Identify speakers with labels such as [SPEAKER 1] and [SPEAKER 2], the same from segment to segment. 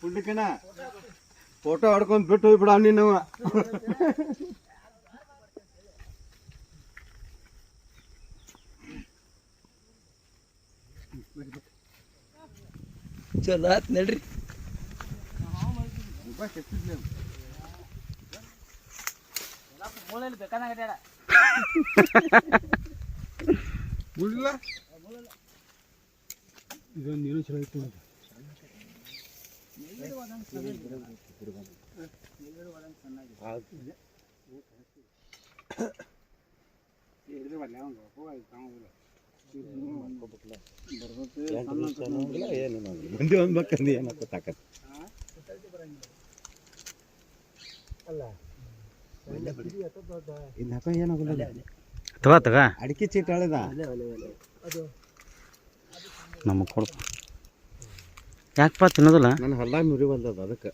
[SPEAKER 1] ಪುಂಡಕಣ photo ಹೊಡ್ಕೊಂಡ್ ಬಿಟ್ಟು ಹೋಗ್ಬಿಡ ನೀನು
[SPEAKER 2] ಚಲೋ ಆತ್ ನಡ್ರಿ.
[SPEAKER 1] ಇದೊಂದು ಏನೋ ಚಲೋ ಇತ್ತು ಮಂದಿ ಒಂದು ಬೇಕಂದು ಏನಪ್ಪ ತಾಕತ್ ಇಲ್ಲ ಏನಾಗಲ್ಲ
[SPEAKER 3] ತಗೋ ತಗ.
[SPEAKER 1] ಅಡಿಕೆ ಚೀಟ್ ಹಳೆದ
[SPEAKER 3] ನಮಗೆ ಕೊಡು ಯಾಕಪ್ಪ ತಿನ್ನೋದಿಲ್ಲ?
[SPEAKER 1] ನನ್ನ ಹೊಲ್ದಾಗ ಮುರಿ ಬಂದದ ಅದಕ್ಕೆ.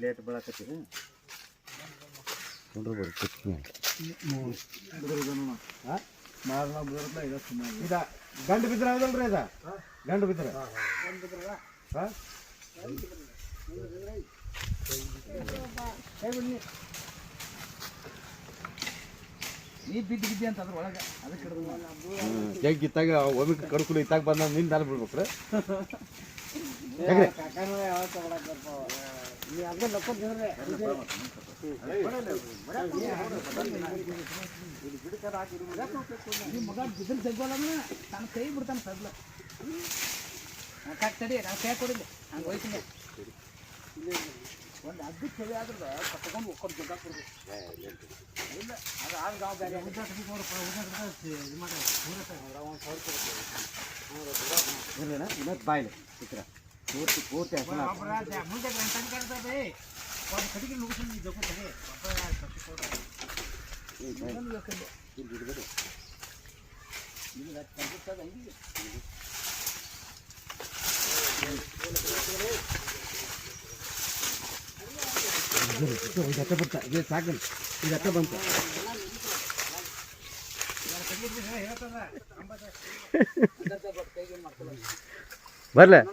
[SPEAKER 1] ಲೇಟ್ ಬೆಳಕತ್ತೀರಿ ಕುಂಡ್ರು ಬರ್ರಿ ಕುತ್ತೀನಿ ಇದ ಗಂಡು ಬಿದ್ರ ಹೌದಲ್ರಿ ಇದ ಗಂಡು ಬಿದ್ರ ಹಾ.
[SPEAKER 2] ನೀ ಬಿದ್ದು ಬಿದ್ದಿ ಅಂತ ಅದ್ರ ಒಳಗೆ ಅದಕ್ಕೆ
[SPEAKER 1] ಜಗ್ ಇತ್ತಾಗ ಒಮ್ಮೆ ಕಡ್ಕುಲು ಇತ್ತಾಗ ಬಂದ ನಿನ್ ದಾಲ್ ಬಿಡ್ಬೇಕ್ರೆ?
[SPEAKER 2] ಮಗ ಬಿದ್ರ ಜಗ್ಗೋಲ್ಲ ತನ್ನ ಕೈ ಬಿಡ್ತಾನೆ ಸದ್ಲ. ತಡಿ ನಾನು ಕೈ ಕೊಡಿಲ್ಲ ಹಂಗೆ ಹೋಯ್ತೀನಿ ಒಂದು ಅದ್ದು ಚಳಿ ಆದ್ರೆ ಕಟ್ಕೊಂಡು ಒಕ್ಕೊಂಡು ಜಗ್ಗ ಕೊಡ್ಬೇಕು ಇಲ್ಲ ಅದು ಆಗ ನಾವು ಬೇರೆ
[SPEAKER 1] ಇನ್ನೊಂದು ಬಾಯ್ಲಿ ಚಿತ್ರ ಪೂರ್ತಿ ಪೂರ್ತಿ
[SPEAKER 2] ಮುಂದೆ ಗಂಟೆ ಕಾಣ್ತದೆ ಒಂದು ಕಡೆಗೆ ನುಗ್ಗಿಸಿ ಜಗ್ಗು ತಡಿ
[SPEAKER 1] ಇದಕ್ಕೆ ಬರ್ತಾ ಇದು ಇದಕ್ಕೆ ಬಂತು
[SPEAKER 3] ಬರ್ಲೆ?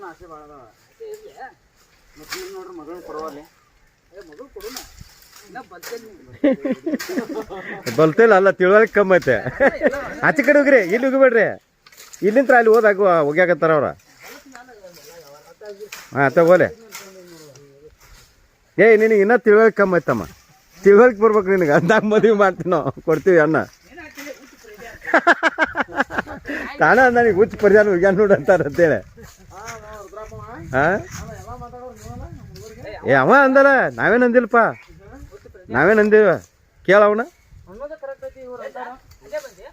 [SPEAKER 3] ಬಲ್ತಿಲ್ಲ ಅಲ್ಲ, ತಿಳುವಳಿಕೆ ಕಮ್ಮಿ ಐತೆ ಆಚೆ ಕಡೆ ಹೋಗ್ರಿ, ಇಲ್ಲಿ ಉಗಬೇಡ್ರಿ ಇಲ್ಲಿಂತ ಅಲ್ಲಿ ಹೋದಾಗ ಹೋಗ್ಯಾಕತ್ತಾರ ಅವ್ರ. ಹಾಂ ತಗೋಲೆ ಏಯ್ ನಿನಗೆ ಇನ್ನೂ ತಿಳುವಳಿಕೆ ಕಮ್ಮಿ ಆಯ್ತಮ್ಮ. ತಿಳುವಳಿಕೆ ಬರ್ಬೇಕು ನಿನಗೆ. ಅಂದಾಗ ಮದುವೆ ಮಾಡ್ತೀವಿ ನಾವು. ಕೊಡ್ತೀವಿ ಅಣ್ಣ ತಾನ ನನಗೆ ಉಚ್ಚ ಪರಿಜಾನ ಹೋಗ್ಯಾನ ನೋಡು ಅಂತಾರೆ ಅಂತೇಳಿ. ಹಾಂ? ಏ, ಅವ ಅಂದಲ್ಲ, ನಾವೇನು ಅಂದಿಲ್ಲಪ್ಪ. ನಾವೇನು ಅಂದೀವ? ಕೇಳ ಅವನ
[SPEAKER 2] ಅನ್ನೋದು ಕರೆಕ್ಟ್ ಐತಿ ಇವ್ರು ಅಂತಾರ ಅದೇ ಬಂದಿ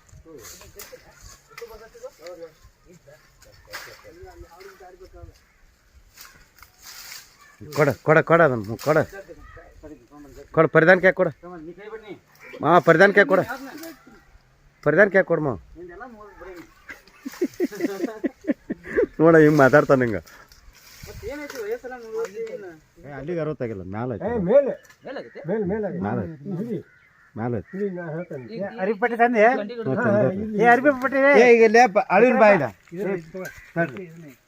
[SPEAKER 3] ಕೊಡ ಕೊಡ ಕೊಡ ಅದನ್ನು ಕೊಡ. ಕೊಡ ಪರಿಧಾನ ಕ್ಯಾಕ್ ಕೊಡ.
[SPEAKER 2] ನೀ ಕೈ ಬಿಡ್ನಿ
[SPEAKER 3] ಮಾವ ಪರಿಧಾನ ಕ್ಯಾಕ್ ಕೊಡ. ಪರಿಧಾನ ಕ್ಯಾಕ್ ಕೊಡ ಮಾವ
[SPEAKER 2] ನೋಡಿ
[SPEAKER 3] ಹಿಂಗೆ ಮಾತಾಡ್ತಾನೆ ಹಿಂಗೆ. ಅಲ್ಲಿಗೆ ಅರವತ್ತಾಗಿಲ್ಲ
[SPEAKER 1] ಮೇಲೆ.
[SPEAKER 2] ಮೇಲಾಗೈತೆ?
[SPEAKER 1] ಮೇಲೆ ಮೇಲೆ
[SPEAKER 3] ಮ್ಯಾಲ
[SPEAKER 1] ಅರಿಪಟ್ಟಿ ತಂದೆ? ಏ ಅರಿಬಿ ಪಟ್ಟಿ ಏ ಈಗ ಲೇಪ ಅಳಿನ ಬಾಯಿಲ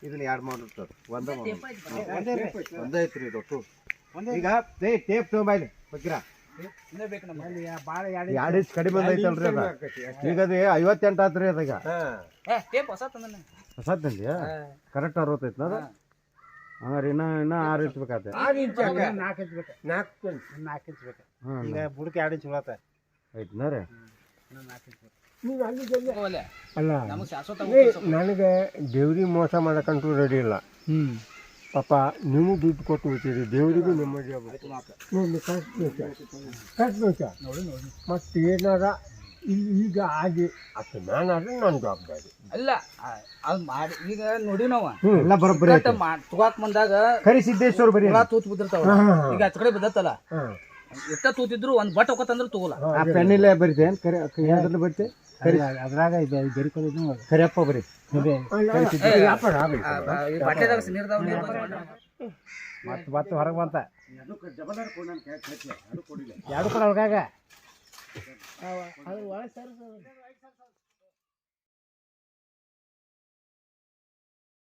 [SPEAKER 1] ಇದನ್ನ ಎರಡು ಒಂದೇ ಮಾಡಿ ಒಂದೇ ಐತ್ರಿ ಇದು ಈಗ ಏ ಟೇಪ್ ತಗೊಂಬಾಯ್ಲಿ ಎರಡು ಇಂಚ್ ಕಡಿಮೆ ಬಂದೈತಲ್ರಿ ಅದ? ಈಗ ಅದು ಐವತ್ತೆಂಟು ಆತ್ರಿ ಅದೀಗ ಕರೆಕ್ಟ್ ಅರವತ್ತೈತಿ ಅದು? ಹಂಗಾರೆ ಇನ್ನ ಇನ್ನ ಆರು ಇಂಚ್ ಬೇಕಾತೆ.
[SPEAKER 4] ನಾಲ್ಕು ಇಂಚ್ ಬೇಕು? ನಾಲ್ಕು ನಾಲ್ಕು ಇಂಚ್ ಬೇಕು?
[SPEAKER 1] ಹಾಂ
[SPEAKER 4] ಈಗ ಬುಡಕ್ಕೆ ಎರಡು ಇಂಚ್ ಉಳತ್ತ
[SPEAKER 1] ಐತ್ನಾ ರೀ.
[SPEAKER 4] ನೀವು ಅಲ್ಲಿ ಜಲ್ದಿ ಅಲ್ಲ ನನಗೆ ದೇವ್ರಿಗೆ ಮೋಸ ಮಾಡಕಂತೂ ರೆಡಿ ಇಲ್ಲ.
[SPEAKER 2] ಹ್ಮ್.
[SPEAKER 4] ಪಾಪ ನೀವು ದುಡ್ಡು ಕೊಟ್ಟು ಹೋಗ್ತೀರಿ ದೇವರಿಗೂ ನಿಮ್ಮ ಆಗ್ಬೇಕು ನೋಡಿ ಮತ್ತೆ ಏನಾರ ಈಗ ಆಗಿ ಅಷ್ಟು ನಾನಾದ್ರೆ ನನ್ನ ಜವಾಬ್ದಾರಿ
[SPEAKER 2] ಅಲ್ಲ ಅದು ಮಾಡಿ ಈಗ ನೋಡಿ ನಾವ.
[SPEAKER 1] ಎಲ್ಲ ಬರೋಬ್ಬರಿ ಮಾಡಿ
[SPEAKER 2] ತಗೋಕ್ ಬಂದಾಗ
[SPEAKER 1] ಕರಿ ಸಿದ್ದೇಶ್ವರ ಬರೀ
[SPEAKER 2] ಹುಳ ತೂತ್ ಬಿದ್ದಿರ್ತಾವ. ಈಗ ಹತ್ ಕಡೆ ಬಿದ್ದತ್ತಲ್ಲ. ಎಷ್ಟ ತೂತಿದ್ರು ಒಂದ್ ಬಟ್ ಹೋಗತ್ತಂದ್ರೆ ತಗೋಲ್ಲ.
[SPEAKER 1] ಆ ಇಲ್ಲ ಬರೀ ಏನು ಕರಿ ಯಾವ್ದ್ರಲ್ಲಿ ಬರಿತೆ? ಕರಿ
[SPEAKER 3] ಅದ್ರಾಗ ಇದು ಬೆರಿಕೊಳ್ಳೋದು
[SPEAKER 1] ಕರಿಯಪ್ಪ ಬರಿ.
[SPEAKER 2] ಬಟ್ಟೆದಾಗ ನೀರ್ದಾವ್ ನೀರ್ ಬಂದ್
[SPEAKER 1] ಮತ್ತೆ ಮತ್ತೆ ಹೊರಗೆ ಬಂತ. ಎರಡು ಕೊಡ ಒಳಗಾಗ
[SPEAKER 3] ಅದು ಒಳಗೆ ಸರ್